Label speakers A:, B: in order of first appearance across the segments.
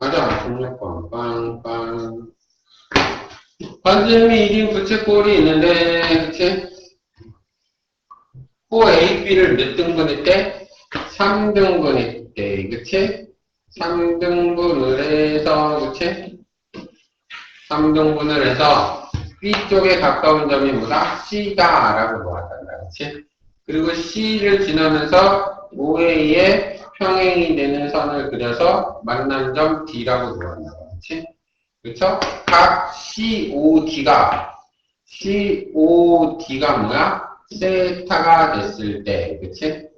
A: 가자, 16번. 빵빵. 반지름이 1인 부채꼴이 있는데, 그치? 호 A, B를 몇 등분했대? 3등분했대, 그치? 3등분을 해서, 그치? 3등분을 해서 B쪽에 가까운 점이 뭐다? C다 라고 보았단다, 그치? 그리고 C를 지나면서 OA의 평행이 되는 선을 그려서 만난 점 D라고 보았나 봐, 그치? 그쵸? 각 COD가, COD가 뭐야? 세타가 됐을 때, 그치?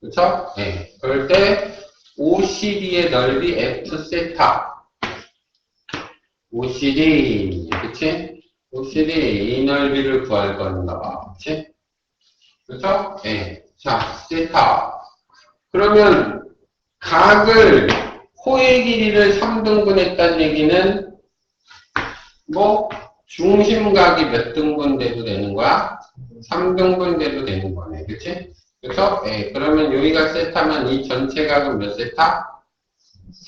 A: 그쵸? 네. 그럴 때, OCD의 넓이 F 세타. OCD, 그치? OCD, 이 넓이를 구할 건가 봐, 그치? 그쵸? 네. 자, 세타. 그러면, 각을 호의 길이를 3등분 했다는 얘기는 뭐 중심각이 몇 등분 돼도 되는 거야? 3등분 돼도 되는 거네. 그치? 그쵸? 예, 그러면 여기가 세타면 이 전체 각은 몇 세타?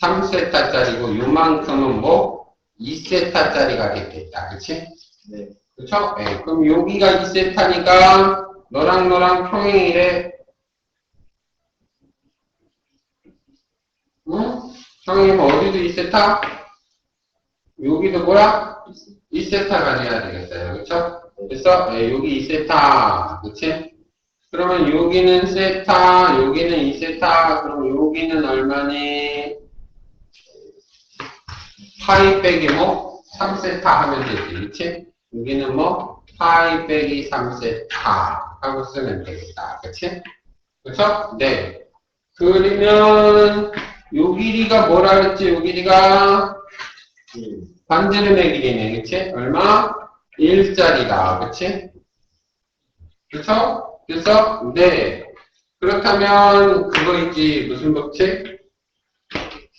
A: 3세타짜리고 요만큼은 뭐 2세타짜리가 됐겠다. 그치?
B: 네.
A: 그쵸? 예, 그럼 여기가 2세타니까 너랑 너랑 평행이래. 응? 평행이면 어디도 2세타? 여기도 뭐야? 2세타가 돼야 되겠어요. 그쵸? 그래서 예, 여기 2세타. 그치? 그러면 여기는 세타, 여기는 2세타, 그럼 여기는 얼마니? 파이 빼기 뭐? 3세타 하면 되지. 그치? 여기는 뭐? 파이 빼기 3세타 하고 쓰면 되겠다. 그치? 그쵸? 네. 그러면 요 길이가 뭐라 그랬지? 요 길이가 반지름의 길이네. 그치? 얼마? 1짜리다. 그치? 그쵸? 그래서 네. 그렇다면 그거 있지. 무슨 법칙?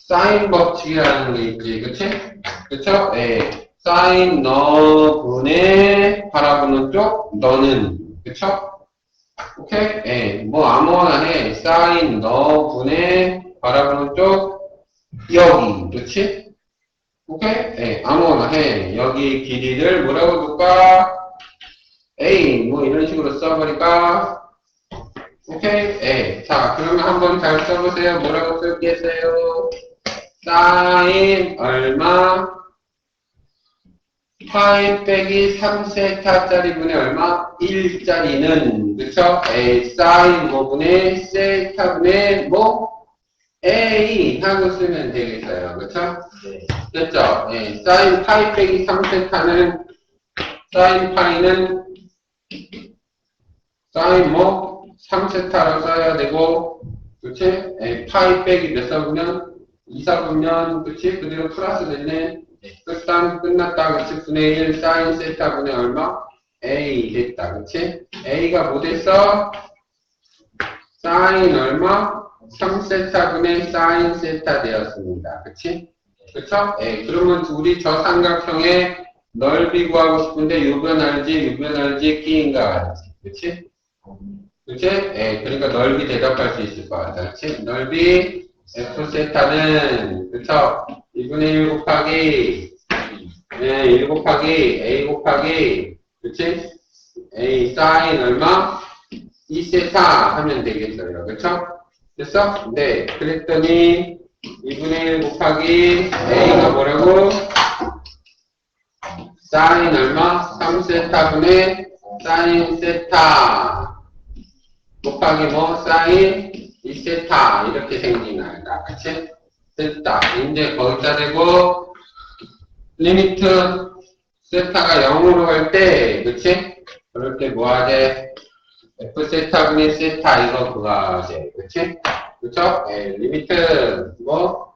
A: 사인 법칙이라는 게 있지. 그치? 그쵸? 네. 사인 너분의 바라보는 쪽 너는 그쵸? 오케이? 예, 뭐 아무거나 해. 사인 너분의 바라보는 쪽 여기 그치? 오케이? 예, 아무거나 해. 여기 길이를 뭐라고 둘까? A 뭐 이런 식으로 써버릴까? 오케이? 예. 자, 그러면 한번 잘 써보세요. 뭐라고 쓸겠어요? 사인 얼마? 파이 빼기 3세타짜리 분의 얼마? 1짜리는 그쵸? A 사인 뭐분의 세타분의 뭐? A 하고 쓰면 되겠어요. 그쵸?
B: 네.
A: 됐죠? 예, 사인 파이 빼기 3세타는 사인 파이는 사인 뭐 3세타로 써야 되고 그치? 예, 파이 빼기 몇 사분면 2사분면 그치? 그대로 플러스 됐네 끝단 끝났다 그치? 분의 1 사인 세타 분의 얼마? A 됐다 그치? A가 뭐 됐어? 사인 얼마? 3세타 분의 사인 세타 되었습니다. 그치? 그쵸? 예, 그러면 우리 저 삼각형의 넓이 구하고 싶은데 유변 알지, 유변 알지, 끼인가 알지. 그치? 그치? 예, 그러니까 넓이 대답할 수 있을 것 같아. 그치? 넓이 F 세타는, 그쵸? 2분의 1 곱하기, 예, 1 곱하기, A 곱하기, 그치? A 사인 얼마? 2세타 하면 되겠어요. 그쵸? 됐어? 네. 그랬더니, 2분의 1 곱하기 A가 뭐라고? 사인 얼마? 3세타분의 사인 세타 곱하기 뭐? 사인 2세타 이렇게 생기는 거다. 그치? 됐다. 이제 거기다 대고 리미트 세타가 0으로 갈 때, 그치? 그럴 때 뭐 하지? F 세타 분의 세타 이거 그거 하지. 그치? 그쵸? 예, 리미트 뭐?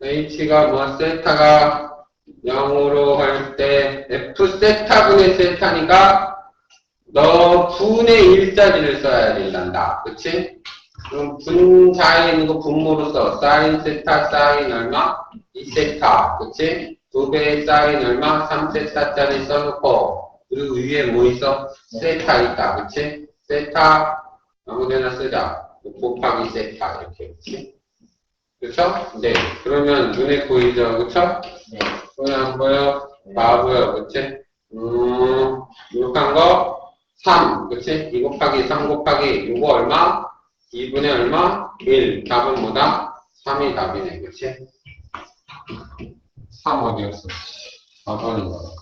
A: H가 뭐 세타가 0으로 갈때 F 세타 분의 세타니까 너 분의 1짜리를 써야 된단다. 그치? 그럼 분자에 있는 거 분모로 써. 사인 세타 사인 얼마? 2세타. 그치? 두 배의 사인 얼마? 3세타짜리 써놓고 그리고 위에 뭐 있어? 세타 있다. 그치? 세타 아무데나 쓰자. 곱하기 세타 이렇게. 그쵸? 네. 그러면 눈에 보이죠? 그쵸?
B: 네.
A: 보여, 안 보여? 다 보여, 그치? 음, 이렇게한 거, 3, 그치? 2 곱하기 3 곱하기, 이거 얼마? 2분의 얼마? 1. 답은 뭐다? 3이 답이네, 그치? 3 어디였어? 4번인 거야.